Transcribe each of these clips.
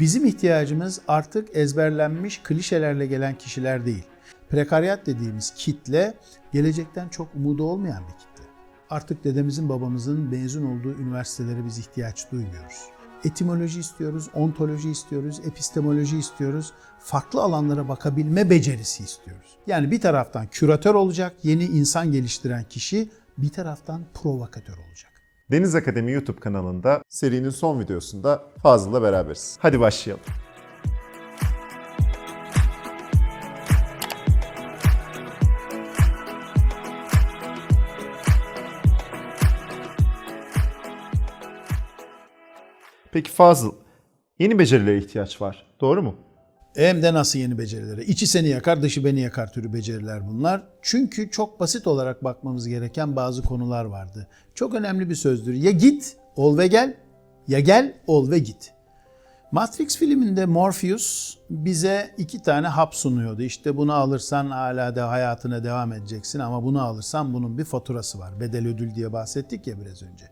Bizim ihtiyacımız artık ezberlenmiş klişelerle gelen kişiler değil. Prekaryat dediğimiz kitle gelecekten çok umudu olmayan bir kitle. Artık dedemizin babamızın mezun olduğu üniversitelere biz ihtiyaç duymuyoruz. Etimoloji istiyoruz, ontoloji istiyoruz, epistemoloji istiyoruz. Farklı alanlara bakabilme becerisi istiyoruz. Yani bir taraftan küratör olacak, yeni insan geliştiren kişi, bir taraftan provokatör olacak. Deniz Akademi YouTube kanalında serinin son videosunda Fazıl'la beraberiz. Hadi başlayalım. Peki Fazıl, yeni becerilere ihtiyaç var. Doğru mu? Hem de nasıl yeni becerilere? İçi seni yakar, dışı beni yakar türü beceriler bunlar. Çünkü çok basit olarak bakmamız gereken bazı konular vardı. Çok önemli bir sözdür. Ya git, ol ve gel, ya gel, ol ve git. Matrix filminde Morpheus bize iki tane hap sunuyordu. İşte bunu alırsan hala da hayatına devam edeceksin ama bunu alırsan bunun bir faturası var. Bedel ödül diye bahsettik ya biraz önce.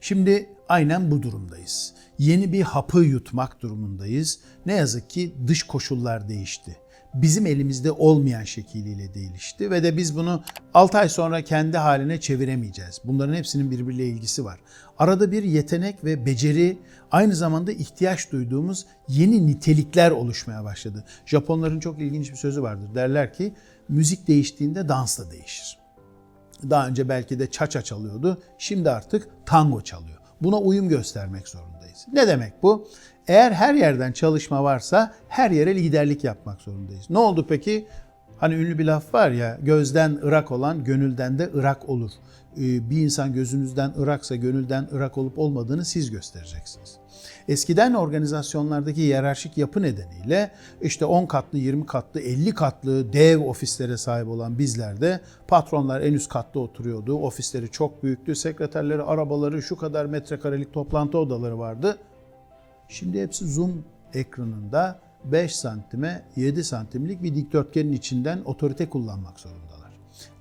Şimdi aynen bu durumdayız. Yeni bir hapı yutmak durumundayız. Ne yazık ki dış koşullar değişti. Bizim elimizde olmayan şekliyle değişti ve de biz bunu 6 ay sonra kendi haline çeviremeyeceğiz. Bunların hepsinin birbiriyle ilgisi var. Arada bir yetenek ve beceri aynı zamanda ihtiyaç duyduğumuz yeni nitelikler oluşmaya başladı. Japonların çok ilginç bir sözü vardır. Derler ki müzik değiştiğinde dans da değişir. Daha önce belki de cha-cha çalıyordu. Şimdi artık tango çalıyor. Buna uyum göstermek zorundayız. Ne demek bu? Eğer her yerden çalışma varsa her yere liderlik yapmak zorundayız. Ne oldu peki? Hani ünlü bir laf var ya, gözden ırak olan gönülden de ırak olur. Ee, Bir insan gözünüzden ıraksa gönülden ırak olup olmadığını siz göstereceksiniz. Eskiden organizasyonlardaki hiyerarşik yapı nedeniyle işte 10 katlı, 20 katlı, 50 katlı dev ofislere sahip olan bizlerde patronlar en üst katta oturuyordu. Ofisleri çok büyüktü. Sekreterleri, arabaları, şu kadar metrekarelik toplantı odaları vardı. Şimdi hepsi Zoom ekranında 5 santime 7 santimlik bir dikdörtgenin içinden otorite kullanmak zorundalar.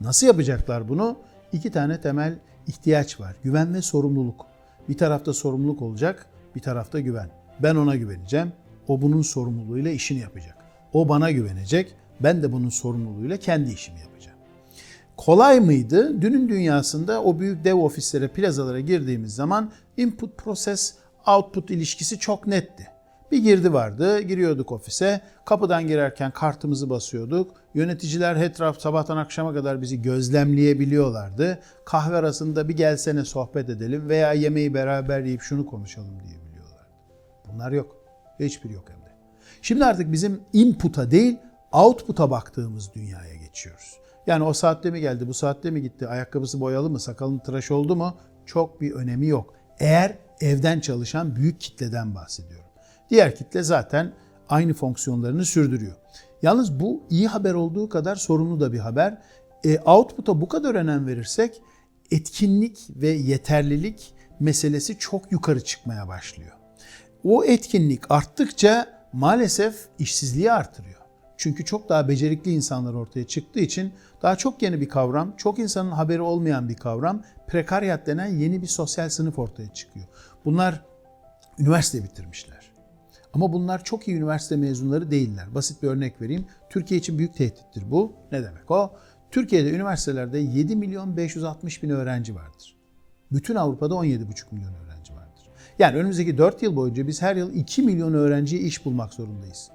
Nasıl yapacaklar bunu? İki tane temel ihtiyaç var. Güven ve sorumluluk. Bir tarafta sorumluluk olacak, bir tarafta güven. Ben ona güveneceğim. O bunun sorumluluğuyla işini yapacak. O bana güvenecek. Ben de bunun sorumluluğuyla kendi işimi yapacağım. Kolay mıydı? Dünün dünyasında o büyük dev ofislere, plazalara girdiğimiz zaman input process output ilişkisi çok netti. Bir girdi vardı, giriyorduk ofise, kapıdan girerken kartımızı basıyorduk. Yöneticiler etraf sabahtan akşama kadar bizi gözlemleyebiliyorlardı. Kahve arasında bir gelsene sohbet edelim veya yemeği beraber yiyip şunu konuşalım diyebiliyorlardı. Bunlar yok. Hiçbir yok hem de. Şimdi artık bizim input'a değil output'a baktığımız dünyaya geçiyoruz. Yani o saatte mi geldi, bu saatte mi gitti, ayakkabısı boyalı mı, sakalın tıraş oldu mu çok bir önemi yok. Eğer evden çalışan büyük kitleden bahsediyorum. Diğer kitle zaten aynı fonksiyonlarını sürdürüyor. Yalnız bu iyi haber olduğu kadar sorunlu da bir haber. E, output'a bu kadar önem verirsek etkinlik ve yeterlilik meselesi çok yukarı çıkmaya başlıyor. O etkinlik arttıkça maalesef işsizliği artırıyor. Çünkü çok daha becerikli insanlar ortaya çıktığı için daha çok yeni bir kavram, çok insanın haberi olmayan bir kavram, prekaryat denen yeni bir sosyal sınıf ortaya çıkıyor. Bunlar üniversite bitirmişler. Ama bunlar çok iyi üniversite mezunları değiller. Basit bir örnek vereyim. Türkiye için büyük tehdittir bu. Ne demek o? Türkiye'de üniversitelerde 7 milyon 560 bin öğrenci vardır. Bütün Avrupa'da 17,5 milyon öğrenci vardır. Yani önümüzdeki 4 yıl boyunca biz her yıl 2 milyon öğrenciye iş bulmak zorundayız.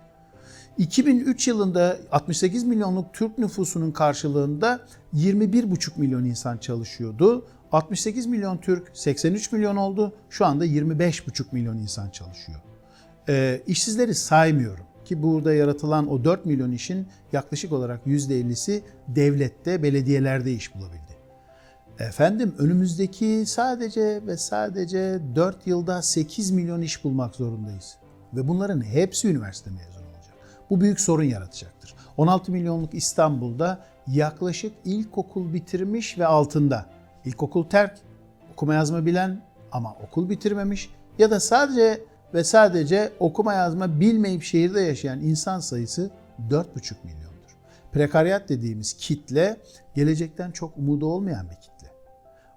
2003 yılında 68 milyonluk Türk nüfusunun karşılığında 21,5 milyon insan çalışıyordu. 68 milyon Türk 83 milyon oldu. Şu anda 25,5 milyon insan çalışıyor. E, işsizleri saymıyorum ki burada yaratılan o 4 milyon işin yaklaşık olarak %50'si devlette, belediyelerde iş bulabildi. Efendim önümüzdeki sadece ve sadece 4 yılda 8 milyon iş bulmak zorundayız. Ve bunların hepsi üniversite mezunu olacak. Bu büyük sorun yaratacaktır. 16 milyonluk İstanbul'da yaklaşık ilkokul bitirmiş ve altında. İlkokul terk, okuma yazma bilen ama okul bitirmemiş ya da sadece ve sadece okuma yazma bilmeyip şehirde yaşayan insan sayısı 4,5 milyondur. Prekaryat dediğimiz kitle gelecekten çok umudu olmayan bir kitle.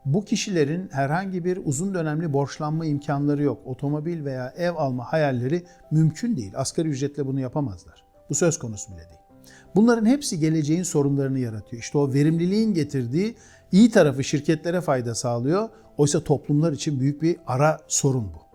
Bu kişilerin herhangi bir uzun dönemli borçlanma imkanları yok. Otomobil veya ev alma hayalleri mümkün değil. Asgari ücretle bunu yapamazlar. Bu söz konusu bile değil. Bunların hepsi geleceğin sorunlarını yaratıyor. İşte o verimliliğin getirdiği iyi tarafı şirketlere fayda sağlıyor. Oysa toplumlar için büyük bir ara sorun bu.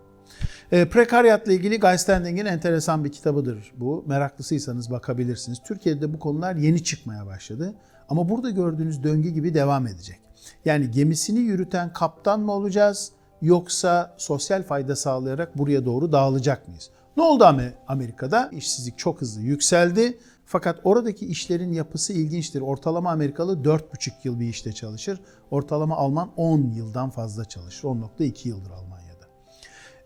E, prekaryatla ilgili Guy Standing'in enteresan bir kitabıdır bu. Meraklısıysanız bakabilirsiniz. Türkiye'de bu konular yeni çıkmaya başladı. Ama burada gördüğünüz döngü gibi devam edecek. Yani gemisini yürüten kaptan mı olacağız yoksa sosyal fayda sağlayarak buraya doğru dağılacak mıyız? Ne oldu Amer- Amerika'da? İşsizlik çok hızlı yükseldi. Fakat oradaki işlerin yapısı ilginçtir. Ortalama Amerikalı 4,5 yıl bir işte çalışır. Ortalama Alman 10 yıldan fazla çalışır. 10.2 yıldır Almanya'da.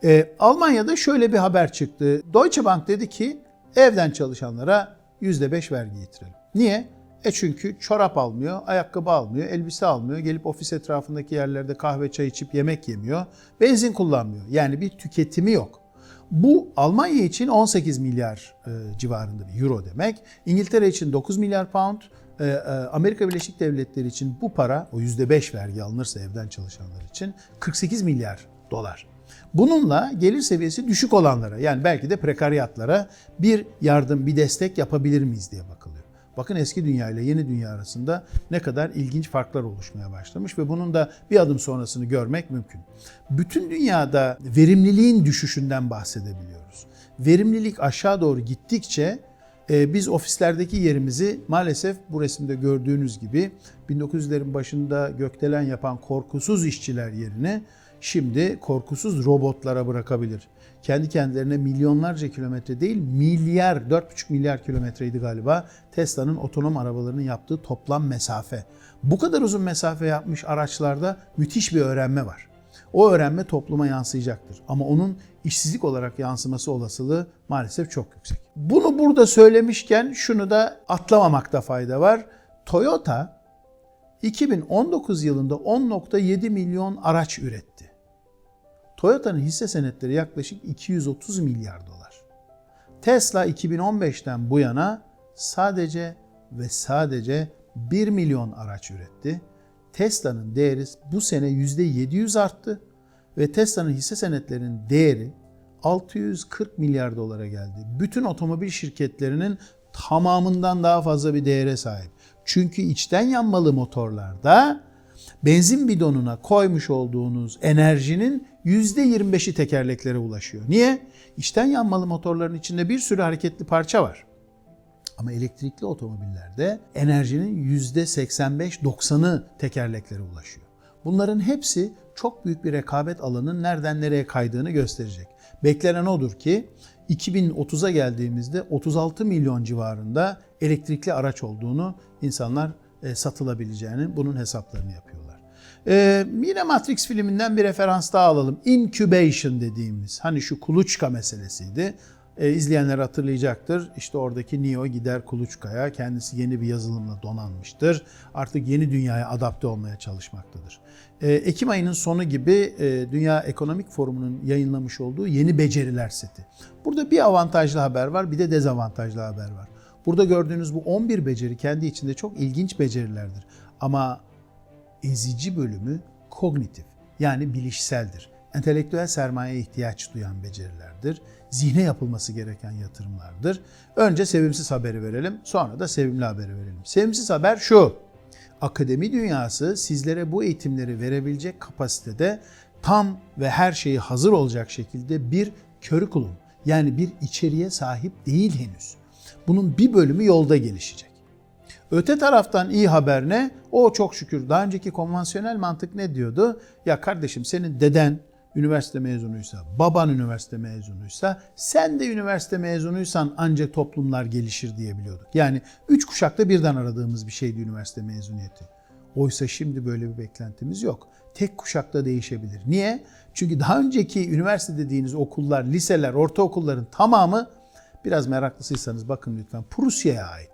Ee, Almanya'da şöyle bir haber çıktı. Deutsche Bank dedi ki evden çalışanlara %5 vergi getirelim. Niye? E çünkü çorap almıyor, ayakkabı almıyor, elbise almıyor, gelip ofis etrafındaki yerlerde kahve çay içip yemek yemiyor, benzin kullanmıyor. Yani bir tüketimi yok. Bu Almanya için 18 milyar e, civarında bir euro demek. İngiltere için 9 milyar pound. e, e, Amerika Birleşik Devletleri için bu para o %5 vergi alınırsa evden çalışanlar için 48 milyar dolar. Bununla gelir seviyesi düşük olanlara yani belki de prekaryatlara bir yardım, bir destek yapabilir miyiz diye bakılıyor. Bakın eski dünya ile yeni dünya arasında ne kadar ilginç farklar oluşmaya başlamış ve bunun da bir adım sonrasını görmek mümkün. Bütün dünyada verimliliğin düşüşünden bahsedebiliyoruz. Verimlilik aşağı doğru gittikçe e, biz ofislerdeki yerimizi maalesef bu resimde gördüğünüz gibi 1900'lerin başında gökdelen yapan korkusuz işçiler yerine şimdi korkusuz robotlara bırakabilir. Kendi kendilerine milyonlarca kilometre değil milyar 4,5 milyar kilometreydi galiba Tesla'nın otonom arabalarının yaptığı toplam mesafe. Bu kadar uzun mesafe yapmış araçlarda müthiş bir öğrenme var. O öğrenme topluma yansıyacaktır. Ama onun işsizlik olarak yansıması olasılığı maalesef çok yüksek. Bunu burada söylemişken şunu da atlamamakta fayda var. Toyota 2019 yılında 10.7 milyon araç üretti. Toyota'nın hisse senetleri yaklaşık 230 milyar dolar. Tesla 2015'ten bu yana sadece ve sadece 1 milyon araç üretti. Tesla'nın değeri bu sene %700 arttı ve Tesla'nın hisse senetlerinin değeri 640 milyar dolara geldi. Bütün otomobil şirketlerinin tamamından daha fazla bir değere sahip. Çünkü içten yanmalı motorlarda benzin bidonuna koymuş olduğunuz enerjinin %25'i tekerleklere ulaşıyor. Niye? İçten yanmalı motorların içinde bir sürü hareketli parça var. Ama elektrikli otomobillerde enerjinin %85-90'ı tekerleklere ulaşıyor. Bunların hepsi çok büyük bir rekabet alanının nereden nereye kaydığını gösterecek. Beklenen odur ki 2030'a geldiğimizde 36 milyon civarında elektrikli araç olduğunu insanlar e, satılabileceğini bunun hesaplarını yapıyorlar. Ee, yine Matrix filminden bir referans daha alalım. Incubation dediğimiz hani şu kuluçka meselesiydi. E, izleyenler hatırlayacaktır. İşte oradaki Neo gider kuluçkaya. Kendisi yeni bir yazılımla donanmıştır. Artık yeni dünyaya adapte olmaya çalışmaktadır. E, Ekim ayının sonu gibi e, Dünya Ekonomik Forumu'nun yayınlamış olduğu yeni beceriler seti. Burada bir avantajlı haber var, bir de dezavantajlı haber var. Burada gördüğünüz bu 11 beceri kendi içinde çok ilginç becerilerdir. Ama ezici bölümü kognitif yani bilişseldir. Entelektüel sermayeye ihtiyaç duyan becerilerdir. Zihne yapılması gereken yatırımlardır. Önce sevimsiz haberi verelim, sonra da sevimli haberi verelim. Sevimsiz haber şu. Akademi dünyası sizlere bu eğitimleri verebilecek kapasitede tam ve her şeyi hazır olacak şekilde bir curriculum yani bir içeriğe sahip değil henüz. Bunun bir bölümü yolda gelişecek. Öte taraftan iyi haber ne? O çok şükür daha önceki konvansiyonel mantık ne diyordu? Ya kardeşim senin deden üniversite mezunuysa, baban üniversite mezunuysa, sen de üniversite mezunuysan ancak toplumlar gelişir diyebiliyorduk. Yani üç kuşakta birden aradığımız bir şeydi üniversite mezuniyeti. Oysa şimdi böyle bir beklentimiz yok. Tek kuşakta değişebilir. Niye? Çünkü daha önceki üniversite dediğiniz okullar, liseler, ortaokulların tamamı biraz meraklısıysanız bakın lütfen Prusya'ya aittir.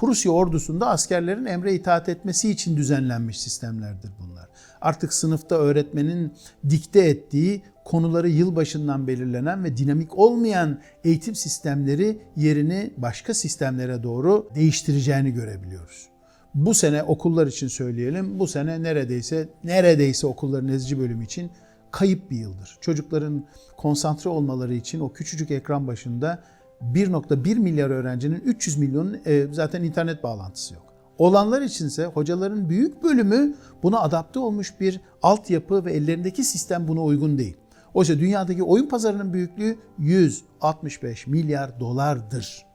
Prusya ordusunda askerlerin emre itaat etmesi için düzenlenmiş sistemlerdir bunlar. Artık sınıfta öğretmenin dikte ettiği konuları yılbaşından belirlenen ve dinamik olmayan eğitim sistemleri yerini başka sistemlere doğru değiştireceğini görebiliyoruz. Bu sene okullar için söyleyelim. Bu sene neredeyse neredeyse okulların ezici bölümü için kayıp bir yıldır. Çocukların konsantre olmaları için o küçücük ekran başında 1.1 milyar öğrencinin 300 milyonun e, zaten internet bağlantısı yok. Olanlar içinse hocaların büyük bölümü buna adapte olmuş bir altyapı ve ellerindeki sistem buna uygun değil. Oysa dünyadaki oyun pazarının büyüklüğü 165 milyar dolardır.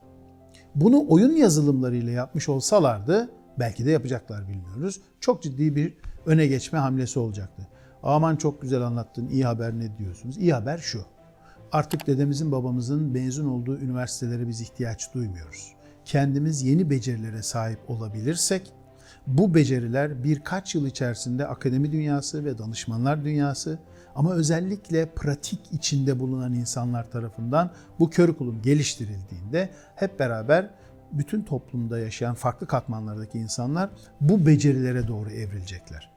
Bunu oyun yazılımlarıyla yapmış olsalardı belki de yapacaklar bilmiyoruz. Çok ciddi bir öne geçme hamlesi olacaktı. Aman çok güzel anlattın iyi haber ne diyorsunuz? İyi haber şu. Artık dedemizin babamızın mezun olduğu üniversitelere biz ihtiyaç duymuyoruz. Kendimiz yeni becerilere sahip olabilirsek bu beceriler birkaç yıl içerisinde akademi dünyası ve danışmanlar dünyası ama özellikle pratik içinde bulunan insanlar tarafından bu körükulum geliştirildiğinde hep beraber bütün toplumda yaşayan farklı katmanlardaki insanlar bu becerilere doğru evrilecekler.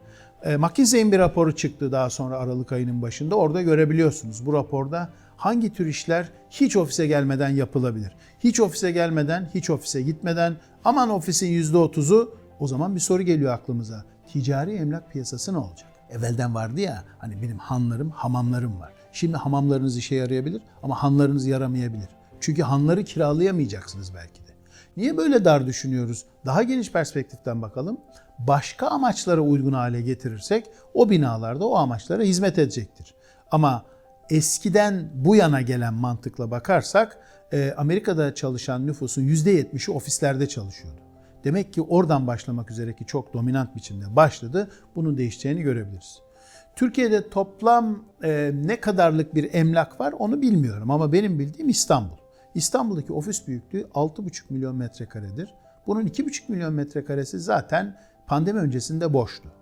E, McKinsey'in bir raporu çıktı daha sonra Aralık ayının başında. Orada görebiliyorsunuz bu raporda hangi tür işler hiç ofise gelmeden yapılabilir. Hiç ofise gelmeden, hiç ofise gitmeden aman ofisin %30'u o zaman bir soru geliyor aklımıza. Ticari emlak piyasası ne olacak? Evvelden vardı ya hani benim hanlarım, hamamlarım var. Şimdi hamamlarınız işe yarayabilir ama hanlarınız yaramayabilir. Çünkü hanları kiralayamayacaksınız belki de. Niye böyle dar düşünüyoruz? Daha geniş perspektiften bakalım. Başka amaçlara uygun hale getirirsek o binalarda o amaçlara hizmet edecektir. Ama eskiden bu yana gelen mantıkla bakarsak e, Amerika'da çalışan nüfusun %70'i ofislerde çalışıyordu. Demek ki oradan başlamak üzere ki çok dominant biçimde başladı. Bunun değişeceğini görebiliriz. Türkiye'de toplam e, ne kadarlık bir emlak var onu bilmiyorum ama benim bildiğim İstanbul. İstanbul'daki ofis büyüklüğü 6,5 milyon metrekaredir. Bunun 2,5 milyon metrekaresi zaten pandemi öncesinde boştu.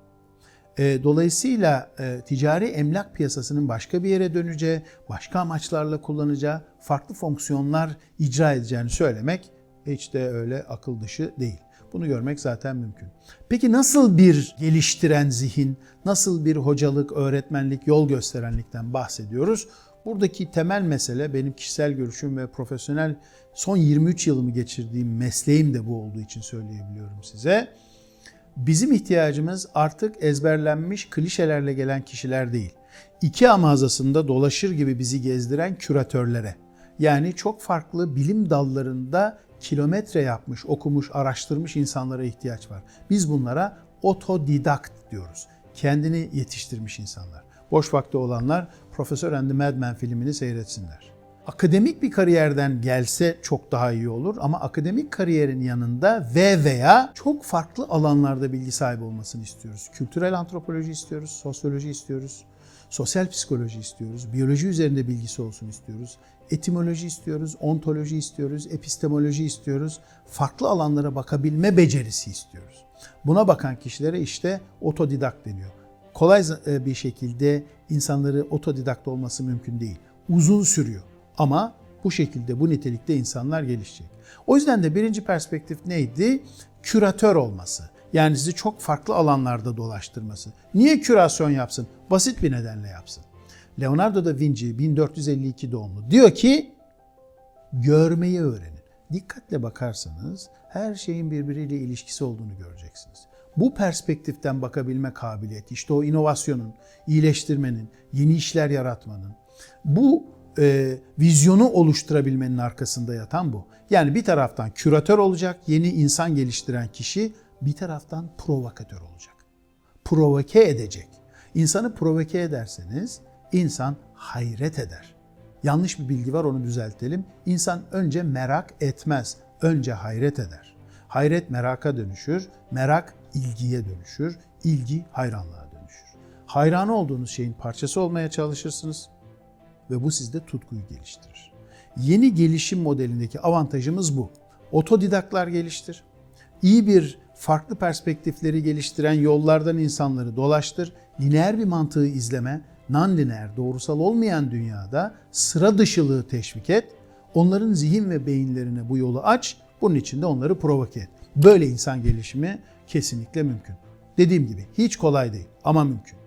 E, dolayısıyla e, ticari emlak piyasasının başka bir yere döneceği, başka amaçlarla kullanacağı, farklı fonksiyonlar icra edeceğini söylemek hiç de öyle akıl dışı değil. Bunu görmek zaten mümkün. Peki nasıl bir geliştiren zihin, nasıl bir hocalık, öğretmenlik, yol gösterenlikten bahsediyoruz? Buradaki temel mesele benim kişisel görüşüm ve profesyonel son 23 yılımı geçirdiğim mesleğim de bu olduğu için söyleyebiliyorum size. Bizim ihtiyacımız artık ezberlenmiş klişelerle gelen kişiler değil. IKEA mağazasında dolaşır gibi bizi gezdiren küratörlere. Yani çok farklı bilim dallarında kilometre yapmış, okumuş, araştırmış insanlara ihtiyaç var. Biz bunlara otodidakt diyoruz. Kendini yetiştirmiş insanlar. Boş vakti olanlar Professor and the Madman filmini seyretsinler. Akademik bir kariyerden gelse çok daha iyi olur ama akademik kariyerin yanında ve veya çok farklı alanlarda bilgi sahibi olmasını istiyoruz. Kültürel antropoloji istiyoruz, sosyoloji istiyoruz, sosyal psikoloji istiyoruz, biyoloji üzerinde bilgisi olsun istiyoruz, etimoloji istiyoruz, ontoloji istiyoruz, epistemoloji istiyoruz, farklı alanlara bakabilme becerisi istiyoruz. Buna bakan kişilere işte otodidakt deniyor. Kolay e, bir şekilde insanları otodidakt olması mümkün değil. Uzun sürüyor. Ama bu şekilde, bu nitelikte insanlar gelişecek. O yüzden de birinci perspektif neydi? Küratör olması. Yani sizi çok farklı alanlarda dolaştırması. Niye kürasyon yapsın? Basit bir nedenle yapsın. Leonardo da Vinci 1452 doğumlu. Diyor ki görmeyi öğrenin. Dikkatle bakarsanız her şeyin birbiriyle ilişkisi olduğunu göreceksiniz. Bu perspektiften bakabilme kabiliyeti, işte o inovasyonun, iyileştirmenin, yeni işler yaratmanın, bu e, vizyonu oluşturabilmenin arkasında yatan bu. Yani bir taraftan küratör olacak, yeni insan geliştiren kişi, bir taraftan provokatör olacak. Provoke edecek. İnsanı provoke ederseniz insan hayret eder. Yanlış bir bilgi var onu düzeltelim. İnsan önce merak etmez, önce hayret eder. Hayret meraka dönüşür, merak ilgiye dönüşür, ilgi hayranlığa dönüşür. Hayranı olduğunuz şeyin parçası olmaya çalışırsınız ve bu sizde tutkuyu geliştirir. Yeni gelişim modelindeki avantajımız bu. Otodidaklar geliştir. İyi bir farklı perspektifleri geliştiren yollardan insanları dolaştır. Lineer bir mantığı izleme, non-lineer, doğrusal olmayan dünyada sıra dışılığı teşvik et. Onların zihin ve beyinlerine bu yolu aç. Bunun için de onları provoke et. Böyle insan gelişimi kesinlikle mümkün. Dediğim gibi hiç kolay değil ama mümkün.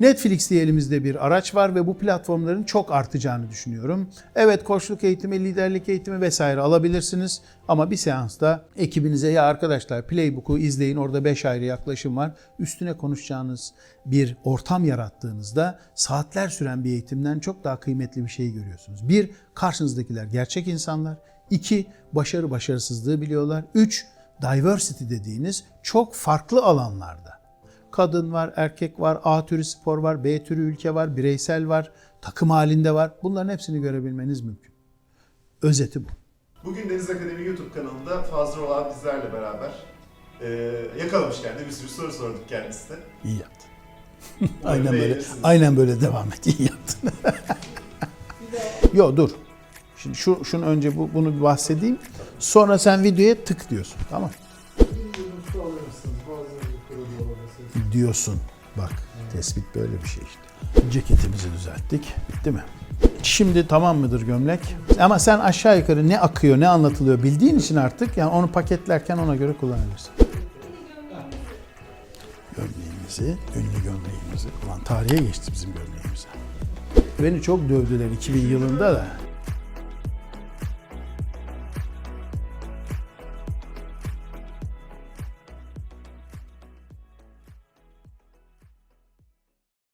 Netflix diye elimizde bir araç var ve bu platformların çok artacağını düşünüyorum. Evet koçluk eğitimi, liderlik eğitimi vesaire alabilirsiniz ama bir seansta ekibinize ya arkadaşlar Playbook'u izleyin orada 5 ayrı yaklaşım var. Üstüne konuşacağınız bir ortam yarattığınızda saatler süren bir eğitimden çok daha kıymetli bir şey görüyorsunuz. Bir, karşınızdakiler gerçek insanlar. İki, başarı başarısızlığı biliyorlar. Üç, diversity dediğiniz çok farklı alanlarda. Kadın var, erkek var, A türü spor var, B türü ülke var, bireysel var, takım halinde var. Bunların hepsini görebilmeniz mümkün. Özeti bu. Bugün Deniz Akademi YouTube kanalında Fazla olan bizlerle beraber e, yakalamışken de bir sürü soru sorduk kendisine. İyi yaptın. aynen böyle, aynen böyle devam et. İyi yaptın. Yo dur. Şimdi şu şunu önce bu, bunu bir bahsedeyim. Sonra sen videoya tık diyorsun. Tamam? Diyorsun. Bak tespit böyle bir şey işte. Ceketimizi düzelttik. Bitti mi? Şimdi tamam mıdır gömlek? Ama sen aşağı yukarı ne akıyor, ne anlatılıyor bildiğin için artık yani onu paketlerken ona göre kullanabilirsin. Gömleğimizi, ünlü gömleğimizi. Ulan tarihe geçti bizim gömleğimiz. Beni çok dövdüler 2000 yılında da.